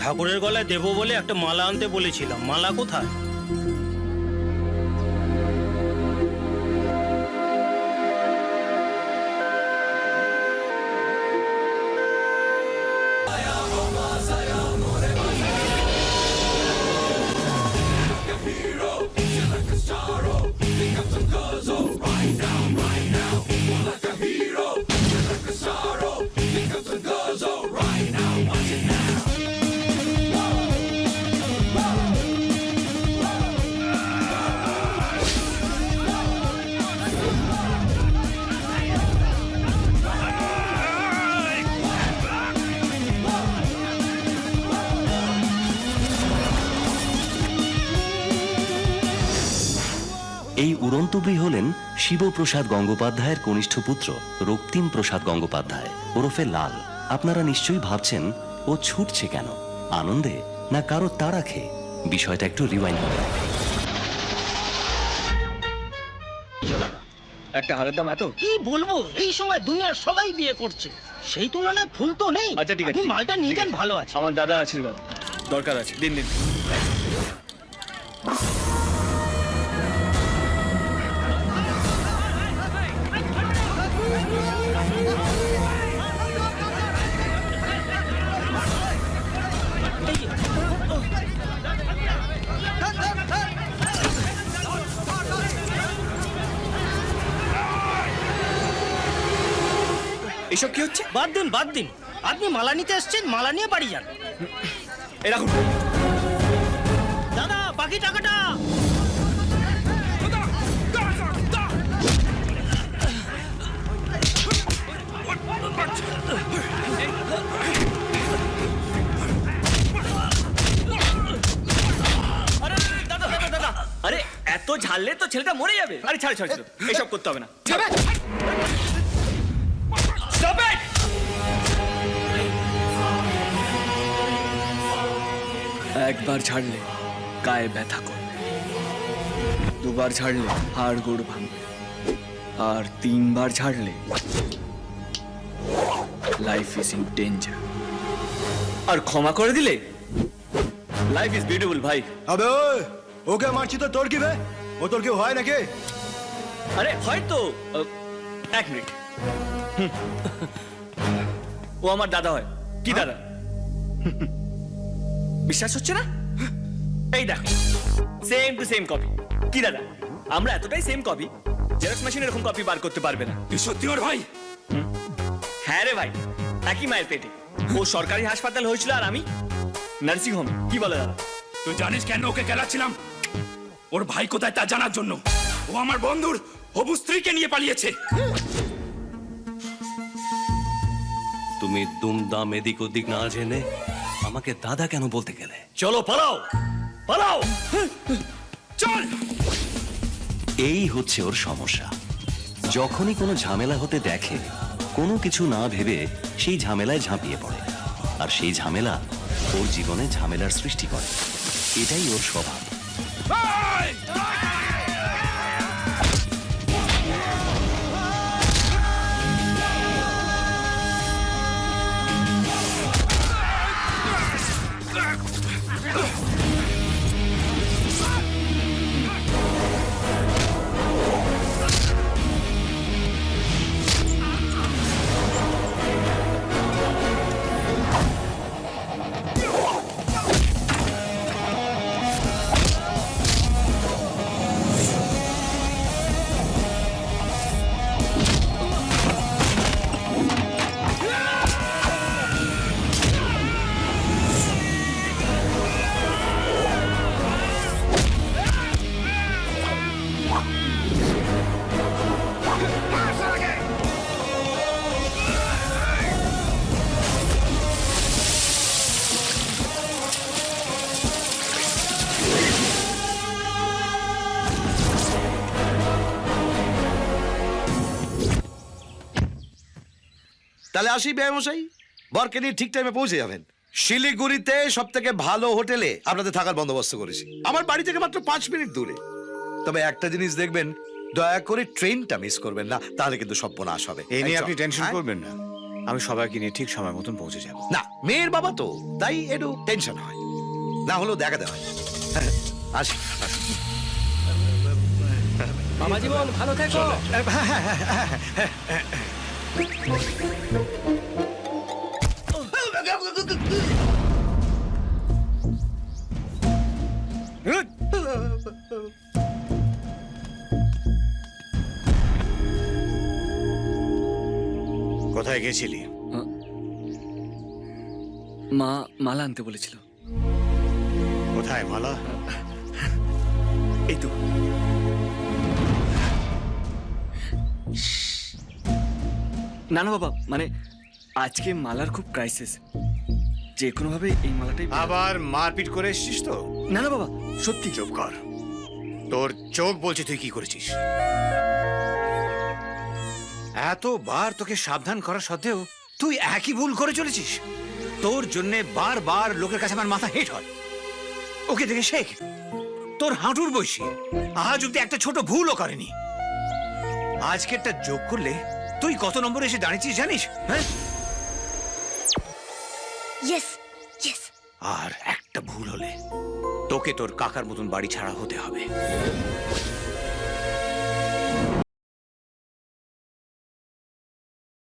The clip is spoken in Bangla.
ঠাকুরের গলায় দেবো বলে একটা মালা আনতে বলেছিলাম। মালা কোথায়? এই হলেন শিবপ্রসাদ গঙ্গোপাধ্যায়ের কনিষ্ঠ পুত্র রক্তিম প্রসাদ গঙ্গোপাধ্যায়। ওরফে লাল আপনারা নিশ্চয়ই ভাবছেন ও ছুটছে কেন? আনন্দে না কারও তাড়া খেয়ে? বিষয়টা একটু রিওয়াইন্ড করে একটা হারের দাম এত? কি বলব? এই সময় দুনিয়ার সবাই বিয়ে করছে। সেই তুলনায় ফুল তো নেই। আচ্ছা ঠিক আছে। মালটা নিয়ে যান ভালো আছে। আমার দাদা আশীর্বাদ দরকার আছে। দিন দিন। এসব কি হচ্ছে? বাদ দিন বাদ দিন। আপনি মালা নিতে এসছেন মালা নিয়ে বাড়ি যান। রাখুন। দাদা বাকি টাকাটা। আরে দাদা দাদা দাদা। আরে এত ঝাললে তো ছেলেটা মরে যাবে। আরে ছাড় ছাড় ছাড়। এইসব করতে হবে না। একবার ছাড়লে গায়ে ব্যথা করবে। দুবার ছাড়লে হাড় গোড় ভাঙবে। আর তিনবার ছাড়লে লাইফ ইজ ইন ডেঞ্জার আর ক্ষমা করে দিলে লাইফ ইজ বিউটিফুল ভাই। আবে ওই ওকে মারছি তো তোর কি বে? ও তোর কেউ হয় নাকি? আরে হয়তো আহ, এক মিনিট। হুম। ও আমার দাদা হয়। কি দাদা? বিশ্বাস হচ্ছে না? এই দেখো সেম টু সেম কপি কি দাদা আমরা এতটাই সেম কপি জেরক্স মেশিন এরকম কপি বার করতে পারবে না। তুই সত্যি ওর ভাই? হ্যাঁ রে ভাই একই মায়ের পেটে। ও সরকারি হাসপাতাল হয়েছিল আর আমি নার্সিং হোম কি বলে দাদা? তুই জানিস কেন ওকে খেলাচ্ছিলাম ওর ভাই কোথায় তা জানার জন্য। ও আমার বন্ধুর হবু স্ত্রীকে নিয়ে পালিয়েছে। তুমি দুমদাম এদিক ওদিক না জেনে আমাকে দাদা কেন বলতে গেলে? চলো পালাও! পালাও! চল! এই হচ্ছে ওর সমস্যা। যখনই কোনো ঝামেলা হতে দেখে কোনো কিছু না ভেবে সেই ঝামেলায় ঝাঁপিয়ে পড়ে। আর সেই ঝামেলা ওর জীবনে ঝামেলার সৃষ্টি করে। এটাই ওর স্বভাব। তাহলে আসি ব্যয়মশাই বরকে নিয়ে ঠিক টাইমে পৌঁছে যাবেন। শিলিগুড়িতে সব থেকে ভালো হোটেলে আপনাদের থাকার বন্দোবস্ত করেছি। আমার বাড়ি থেকে মাত্র পাঁচ মিনিট দূরে। তবে একটা জিনিস দেখবেন দয়া করে ট্রেনটা মিস করবেন না তাহলে কিন্তু সর্বনাশ হবে। এই নিয়ে আপনি টেনশন হ্যাঁ? করবেন না। আমি সবাইকে নিয়ে ঠিক সময় মতন পৌঁছে যাব। না মেয়ের বাবা তো তাই একটু টেনশন হয়। না হলেও দেখাতে হয়। আসি আসি। বাবা জীবন ভালো থেকো। কোথায় গেছিলি? মা মালা আনতে বলেছিল। কোথায় মালা? এই তো। না না বাবা মানে আজকে মালার খুব ক্রাইসিস যে কোনোভাবে এই মালাটাই আবার মারপিট করে এসছিস তো? না না বাবা সত্যি। চুপ কর। তোর চোখ বলছে তুই কি করেছিস? এতবার তোকে সাবধান করা সত্ত্বেও তুই একই ভুল করে চলেছিস। তোর জন্য বারবার লোকের কাছে আমার মাথা হেট হয়। ওকে দেখে শেখ তোর হাঁটুর বসি আজ অব্দি একটা ছোট ভুলও করেনি। আজকেরটা যোগ করলে তুই কত নম্বরে এসে দাঁড়িয়েছিস জানিস? হ্যাঁ? ইয়েস ইয়েস আর একটা ভুল হলে তোকে তোর কাকার মতন বাড়ি ছাড়া হতে হবে।